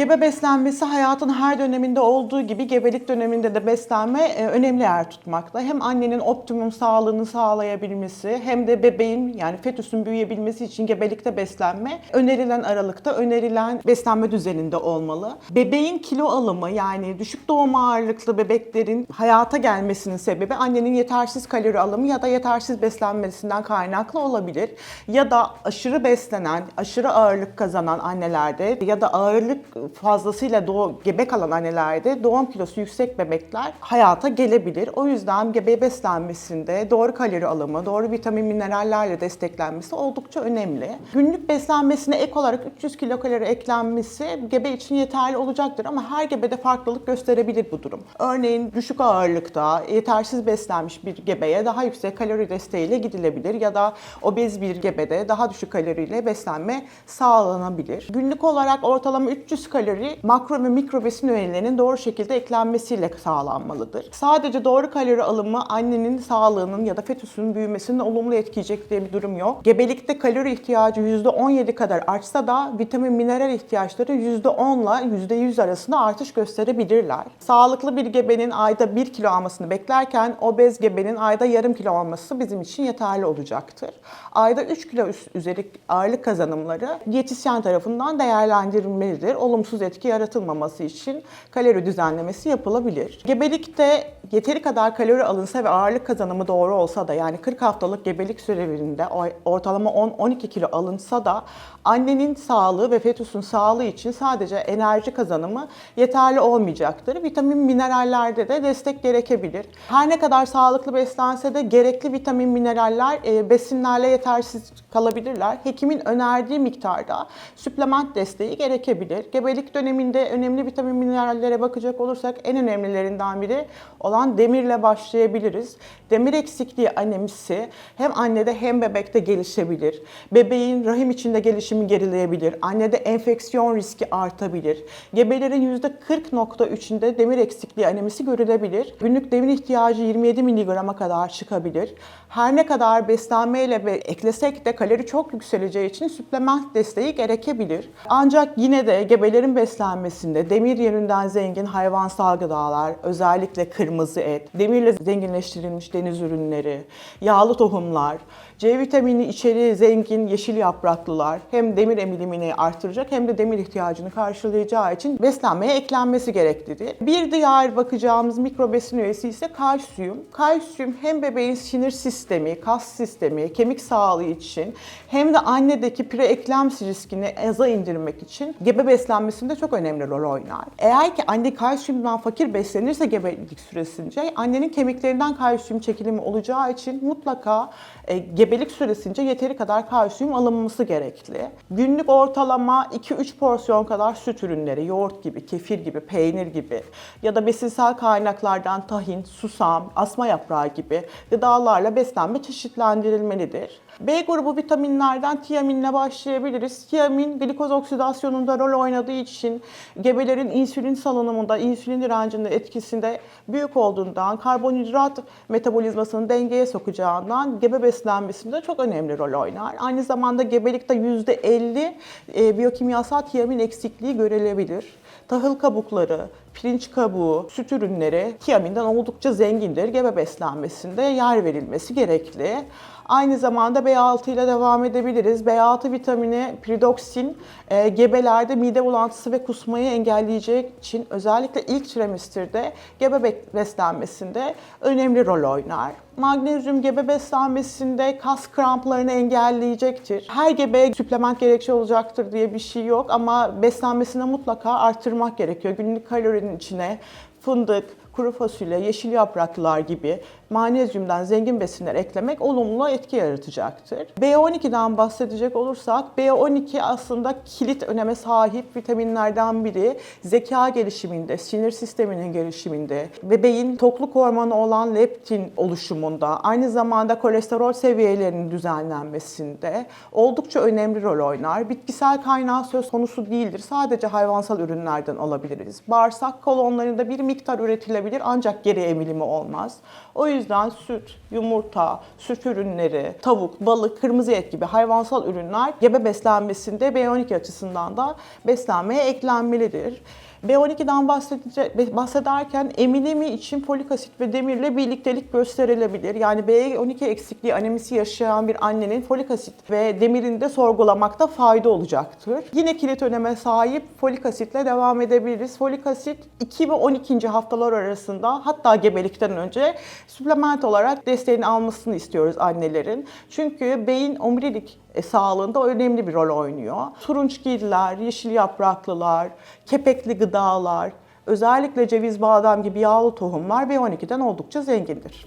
Gebe beslenmesi hayatın her döneminde olduğu gibi gebelik döneminde de beslenme e, önemli yer tutmakta. Hem annenin optimum sağlığını sağlayabilmesi hem de bebeğin yani fetüsün büyüyebilmesi için gebelikte beslenme önerilen aralıkta önerilen beslenme düzeninde olmalı. Bebeğin kilo alımı yani düşük doğum ağırlıklı bebeklerin hayata gelmesinin sebebi annenin yetersiz kalori alımı ya da yetersiz beslenmesinden kaynaklı olabilir. Ya da aşırı beslenen, aşırı ağırlık kazanan annelerde ya da ağırlık fazlasıyla doğu, gebe kalan annelerde doğum kilosu yüksek bebekler hayata gelebilir. O yüzden gebe beslenmesinde doğru kalori alımı, doğru vitamin minerallerle desteklenmesi oldukça önemli. Günlük beslenmesine ek olarak 300 kilokalori eklenmesi gebe için yeterli olacaktır ama her gebede farklılık gösterebilir bu durum. Örneğin düşük ağırlıkta yetersiz beslenmiş bir gebeye daha yüksek kalori desteğiyle gidilebilir ya da obez bir gebede daha düşük kaloriyle beslenme sağlanabilir. Günlük olarak ortalama 300 kalori makro ve mikro besin öğelerinin doğru şekilde eklenmesiyle sağlanmalıdır. Sadece doğru kalori alımı annenin sağlığının ya da fetüsün büyümesini olumlu etkileyecek diye bir durum yok. Gebelikte kalori ihtiyacı %17 kadar artsa da vitamin mineral ihtiyaçları %10 ile %100 arasında artış gösterebilirler. Sağlıklı bir gebenin ayda 1 kilo almasını beklerken obez gebenin ayda yarım kilo alması bizim için yeterli olacaktır. Ayda 3 kilo üzeri ağırlık kazanımları diyetisyen tarafından değerlendirilmelidir. Olumsuz etki yaratılmaması için kalori düzenlemesi yapılabilir. Gebelikte yeteri kadar kalori alınsa ve ağırlık kazanımı doğru olsa da yani 40 haftalık gebelik sürelerinde ortalama 10-12 kilo alınsa da annenin sağlığı ve fetüsün sağlığı için sadece enerji kazanımı yeterli olmayacaktır. Vitamin minerallerde de destek gerekebilir. Her ne kadar sağlıklı beslense de gerekli vitamin mineraller e, besinlerle yetersiz kalabilirler. Hekimin önerdiği miktarda süplement desteği gerekebilir. Gebelik döneminde önemli vitamin minerallere bakacak olursak en önemlilerinden biri olan demirle başlayabiliriz. Demir eksikliği anemisi hem annede hem bebekte gelişebilir. Bebeğin rahim içinde gelişimi gerileyebilir. Annede enfeksiyon riski artabilir. Gebelerin %40.3'ünde demir eksikliği anemisi görülebilir. Günlük demir ihtiyacı 27 miligrama kadar çıkabilir. Her ne kadar beslenmeyle ve eklesek de kalori çok yükseleceği için süplement desteği gerekebilir. Ancak yine de gebelerin beslenmesinde demir yönünden zengin hayvansal gıdalar, özellikle kırmızı et, demirle zenginleştirilmiş deniz ürünleri, yağlı tohumlar, C vitamini içeriği zengin yeşil yapraklılar hem demir emilimini artıracak hem de demir ihtiyacını karşılayacağı için beslenmeye eklenmesi gereklidir. Bir diğer bakacağımız mikro besin üyesi ise kalsiyum. Kalsiyum hem bebeğin sinir sistemi, kas sistemi, kemik sağlığı için hem de annedeki preeklemsi riskini aza indirmek için gebe beslenmesinde çok önemli rol oynar. Eğer ki anne kalsiyumdan fakir beslenirse gebelik süresince annenin kemiklerinden kalsiyum çekilimi olacağı için mutlaka e, gebelik süresince yeteri kadar kalsiyum alınması gerekli. Günlük ortalama 2-3 porsiyon kadar süt ürünleri, yoğurt gibi, kefir gibi, peynir gibi ya da besinsel kaynaklardan tahin, susam, asma yaprağı gibi gıdalarla beslenme çeşitlendirilmelidir. B grubu vitaminlerden tiaminle başlayabiliriz. Tiamin glikoz oksidasyonunda rol oynadığı için gebelerin insülin salınımında, insülin direncinde etkisinde büyük olduğundan, karbonhidrat metabolizmasını dengeye sokacağından gebe beslenmesinde çok önemli rol oynar. Aynı zamanda gebelikte %50 e, biyokimyasal tiamin eksikliği görülebilir. Tahıl kabukları, pirinç kabuğu, süt ürünleri tiaminden oldukça zengindir. Gebe beslenmesinde yer verilmesi gerekli. Aynı zamanda B6 ile devam edebiliriz. B6 vitamini, piridoksin e, gebelerde mide bulantısı ve kusmayı engelleyecek için özellikle ilk trimestirde gebe be- beslenmesinde önemli rol oynar. Magnezyum gebe beslenmesinde kas kramplarını engelleyecektir. Her gebeye süplement gerekçe olacaktır diye bir şey yok ama beslenmesini mutlaka arttırmak gerekiyor. Günlük kalorinin içine fındık, kuru fasulye, yeşil yapraklılar gibi magnezyumdan zengin besinler eklemek olumlu etki yaratacaktır. B12'den bahsedecek olursak B12 aslında kilit öneme sahip vitaminlerden biri. Zeka gelişiminde, sinir sisteminin gelişiminde, bebeğin tokluk hormonu olan leptin oluşumunda, aynı zamanda kolesterol seviyelerinin düzenlenmesinde oldukça önemli rol oynar. Bitkisel kaynağı söz konusu değildir. Sadece hayvansal ürünlerden alabiliriz. Bağırsak kolonlarında bir miktar üretilebilir edilebilir ancak geri emilimi olmaz. O yüzden süt, yumurta, süt ürünleri, tavuk, balık, kırmızı et gibi hayvansal ürünler gebe beslenmesinde B12 açısından da beslenmeye eklenmelidir. B12'den bahsedece- bahsederken emilimi için folik asit ve demirle birliktelik gösterilebilir. Yani B12 eksikliği anemisi yaşayan bir annenin folik asit ve demirini de sorgulamakta fayda olacaktır. Yine kilit öneme sahip folik asitle devam edebiliriz. Folik asit 2 ve 12. haftalar arasında hatta gebelikten önce suplement olarak desteğini almasını istiyoruz annelerin. Çünkü beyin omurilik e, sağlığında önemli bir rol oynuyor. Turunçgiller, yeşil yapraklılar, kepekli gıdalar, özellikle ceviz, badem gibi yağlı tohumlar B12'den oldukça zengindir.